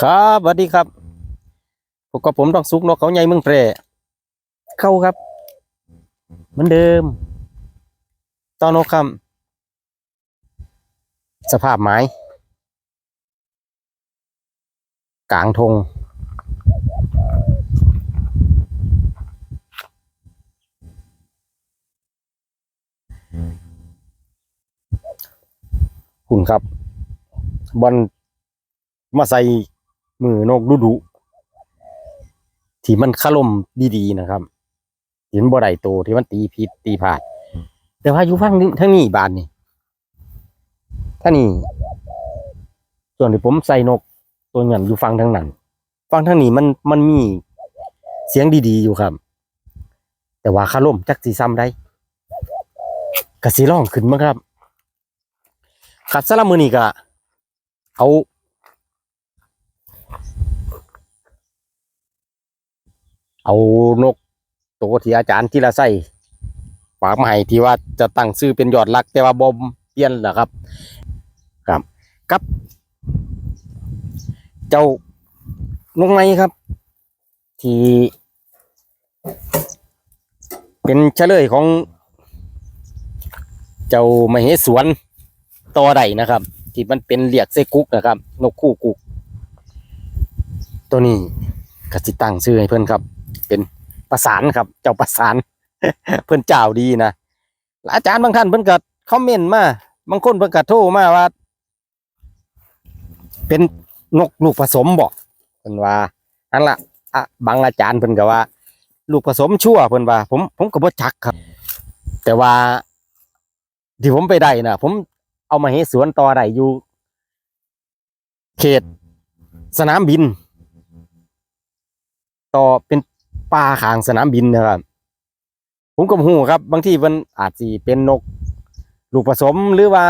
ครับสวัสดีครับพบกับผมต้องสุกนกเขาใหญ่เมืองแพร่เข้าครับเหมือนเดิมตอนนกคำสภาพไม้กลางทงคุณครับบอลมาใส่ มือนกดุดุที่มันคล่มดีๆนะครับที่มันบ่ได้โตที่มันตีผิดตีพลาด แต่ว่าอยู่ฟังทั้งนี้บานนี่ท่านี่ส่วนที่ผมใส่นกตัวเงินอยู่ฟังทั้งนั้น ฟังทั้งนี้มันมันมีเสียงดีๆอยู่ครับ แต่ว่าคล่มจักสีซ้ำได้กระสีร้องขึ้นมั้งครับขัดสลับมือนี่กะเอา เอานกตัวที่อาจารย์ที่ละใส่ฝากมาให้ที่ว่าจะตั้งชื่อเป็นยอดรัก แต่ว่าบอมเปลี่ยนแหละครับ ครับกับ เจ้านกไม้ครับ ที่ เป็นเฉลยของเจ้ามเหสวนตัวใดนะครับ ที่มันเป็นเหลียกเซกุกนะครับ นกคู่กุก ตัวนี้กสิตั้งชื่อให้เพื่อนครับ เป็นประสานครับ เจ้าประสาน เพื่อนเจ้าดีนะแล้วอาจารย์บางท่านเพื่อนก็คอมเมนต์มาบางคนเพื่อนก็โทรมาว่า เป็นนกลูกผสมบอกเพื่อนว่าอันละอะบางอาจารย์เพื่อนก็ว่า ลูกผสมชั่วเพื่อนว่า ผมผมก็บ่จักครับ แต่ว่าที่ผมไปได้นะผมเอามาให้สวนต่อได้อยู่ เขตสนามบิน ต่อเป็น ป่าขางสนามบินนะครับ ผมก็บ่ฮู้ครับ บางทีมันอาจสิเป็นนก ลูกผสมหรือว่า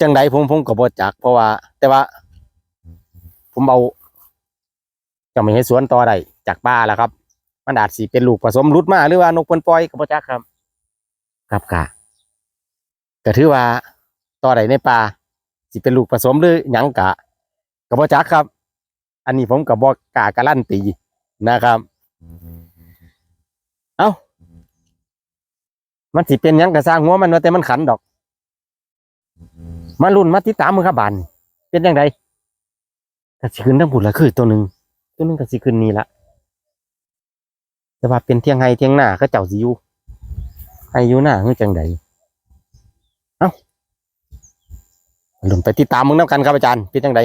จังใดผมผมก็บ่จัก เพราะว่า แต่ว่า ผมเอาจะไม่ให้สวนต่อได้จากป่าแล้วครับ มันอาจสิเป็นลูกผสมรุดมาหรือว่านกเพิ่นปล่อยก็บ่จักครับ ครับกะก็ถือว่าต่อได้ในป่าสิเป็นลูกผสมหรือหยังกะก็บ่จักครับ อันนี้ผมก็บ่กาการันตี นะครับ เอ้า มันสิเป็นหยังก็สร้างหัวมันว่าแต่มันขันดอก มาลุ้นมาติดตามมือครับบานเป็นยังไงก็สิขึ้นทั้งผุดละคือตัวหนึ่งตัวหนึงก็สิขึ้นนี่ละแต่ว่าเป็นเที่ยงไห้เที่ยงหน้าก็เจ้าสิอยู่ให้อยู่หน้าคือจังใดเอ้าลุ้นไปติดตามมึงน้ำกันครับอาจารย์เป็นจังใด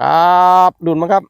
ครับลุ้นมั้งครับ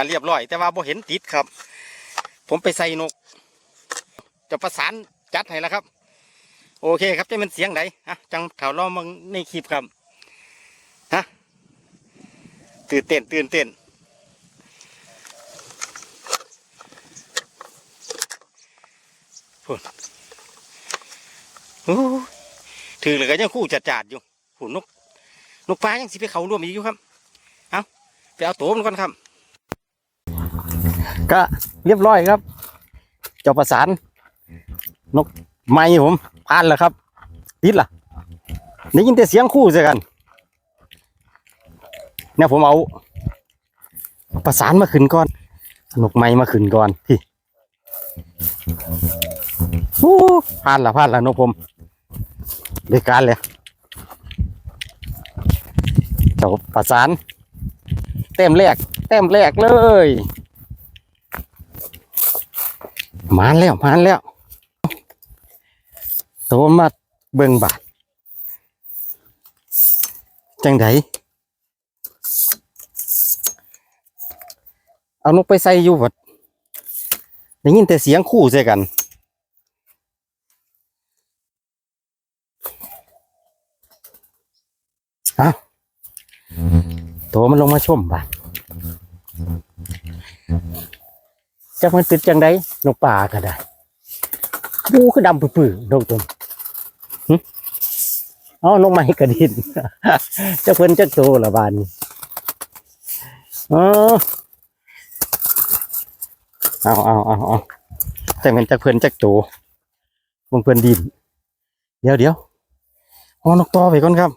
การเรียบร้อย แต่ว่าบ่เห็นติดครับ ผมไปใส่นก จะประสานจัดให้แล้วครับ โอเคครับจะเป็นเสียงไหนอะจังข่าวล้อมังในคลิปครับฮะตื่นเต้นตื่นเต้นพุ่นโอ้ถือเลยก็ยังคู่จัดจัดอยู่หุ่นนก นกปลายังสิไปเขาร่วมอีกอยู่ครับ เอาไปเอาตัวมันก่อนครับ ก็เรียบร้อยครับเจ้าประสาน นกไม้ผมผ่านแล้วครับติดล่ะได้ยินแต่เสียงคู่ใส่กันเนี่ยผมเอา ประสานมาขึ้นก่อนนกไม้มาขึ้นก่อนพี่โอ้ผ่านละผ่านละนกผมด้การเลยเจ้าประสาน เต็มแรกเต็มแรกเลย มานแล้วมานแล้วโตมาเบิ่งบาทจังไดเอานกไปใส่อยู่วัดได้ยินแต่เสียงคู่ใส่กัน ฮะตัวมันลงมาชมบ้าน จักมันติดจังไดนกป่าก็ได้ดูคือดำปื้อๆนกตัวอ๋อนกไม้กระดินเจ้าเพิ่นจักโตละบานอ๋อเอาเอาเอาเอาจักเป็นจักเพิ่นจักโตบงเพิ่นดิน เดี๋ยวเดี๋ยวเอนกต่อไปก่อนครับ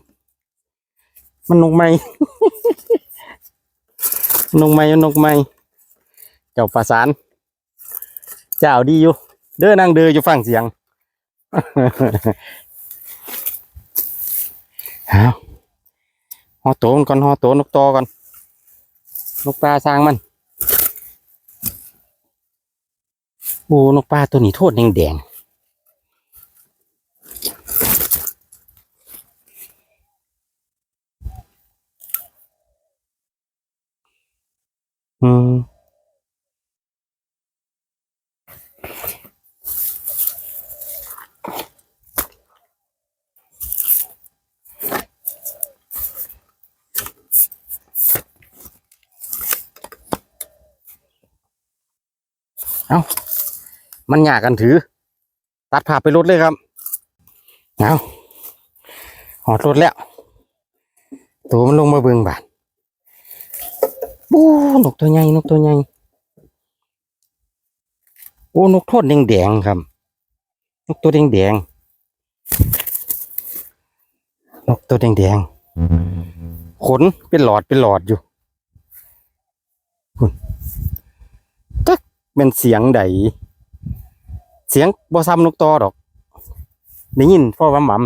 มันนกไม้นกไม้นกไม้เจ้าประสาน เจ้าดีอยู่ เด้อนั่งเด้ออยู่ฟังเสียงเอาหอโตมันก่อนหอโตนกตอก่อนนกปลาสร้างมันโอ้นกปลาตัวนี้โทษแดงแดง ๆอืมมันอยากกันถือ ตัดผ่าไปรถเลยครับเอาหอดรถแล้ว ตัวมันลงมาเบิงบาดปูนกตัวใหญ่นกตัวใหญ่โอ้นกโทษแดงๆครับ นกตัวแดงๆนกตัวแดงๆขนเป็นหลอดเป็นหลอดอยู่คุณจัก เป็นเสียงใดเสียงบ่ซ้ำนกตอดอกได้ยินพ่อวำหม่ำ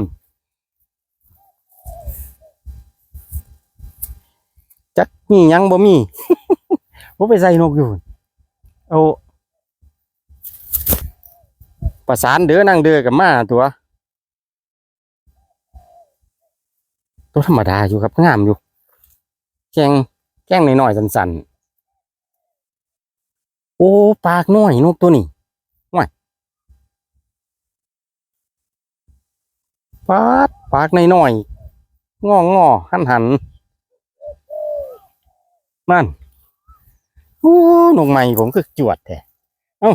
จักมียังบ่มีบ่ไปใส่นกอยู่เอาประสานเด้อนั่งเด้อกับมาตัว ตัวธรรมดาอยู่ครับงามอยู่แกงแกงหน่อยๆสันๆ โอ้ปากน้อยนกตัวนี้ปาดปากในน้อยงองอหันหันนั่นโอ้นกใหม่ผมคือจวดแท้เอ้า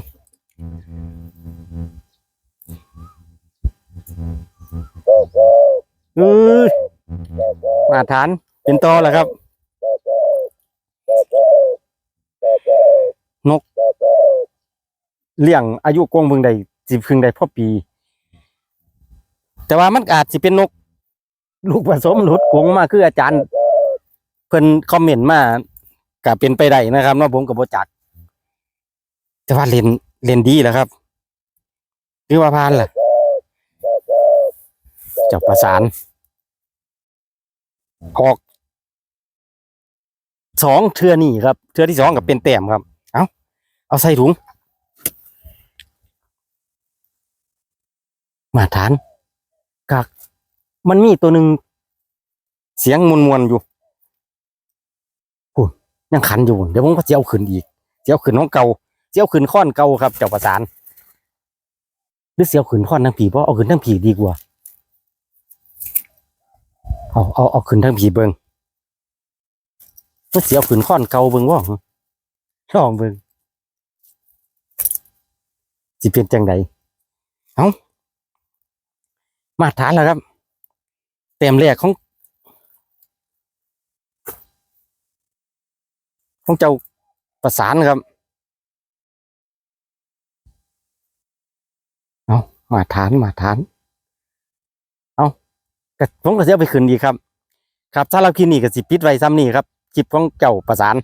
เออมาฐานเป็นตอแล้วครับ นก เลี้ยงอายุกงเพึงใดสิเพึงใดพ่อปี แต่ว่ามันอาจสิเป็นนก ลูกผสมหลุดกงมาคืออาจารย์ เพิ่นคอมเมนต์มาก็เป็นไปได้นะครับเนาะผมกับโบจัก แต่ว่าเล่นเล่นดีแล้วครับหรือว่าพานล่ะจับประสานออกสองเทือนี่ครับ เทือที่สองกับเป็นแต้มครับ เอาใส่ถุง มาฐานกักมันมีตัวหนึ่งเสียงมวนมวนๆอยู่พูดยังขันอยู่ เดี๋ยวผมก็จะเอาขึ้นอีกจะเอาขึ้นของเก่าจะเอาขึ้นข้อนเก่าครับ เจ้าประสานหรือเสียวขึ้นข้อนทั้งผีเพราะเอาขึ้นทั้งผีดีกว่า เอาเอาเอาขึ้นทั้งผีเบิงเพื่อเสียวขึ้นข้อนเก่าเบิงว่าลองเบิง สิเป็นจังไดเอามาฐานแล้วครับ เต็มแรกของ ของเจ้าประสานครับ เอามาฐานมาฐาน เอากระผมก็จะเอาไปคืนดีครับ ครับถ้าเราคลิปนี้ก็สิปิดไว้ซ้ำนี่ครับคลิปของเจ้าประสาน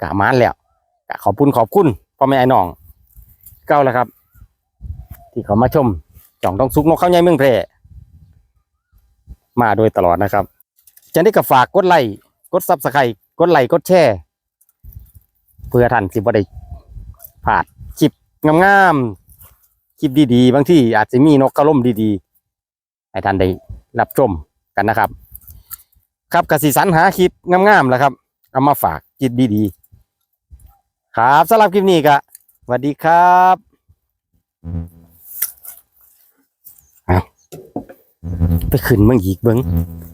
กะมานแล้วกะขอบคุณขอบคุณพ่อแม่ไอ้น้อง เก้าแล้วครับ ที่เขามาชมจ่องต้องซุกนกเข้าใหญ่เมืองแพร่มาโดยตลอดนะครับจะได้กับฝากกดไลค์กดซับสไครต์กดไลค์กดแชร์เพื่อท่านสิบ่ได้พลาดคลิปงามๆคลิปดีๆ บางที่อาจจะมีนกกระล่มดีๆ ให้ท่านได้รับชมกันนะครับ ครับกสิสันหาคลิปงามๆแล้วครับ เอามาฝากคลิปดีๆ ครับสำหรับคลิปนี้ก็ วัสดีครับเอาไปขึ้นเมืองอีกเบิง Mm-hmm.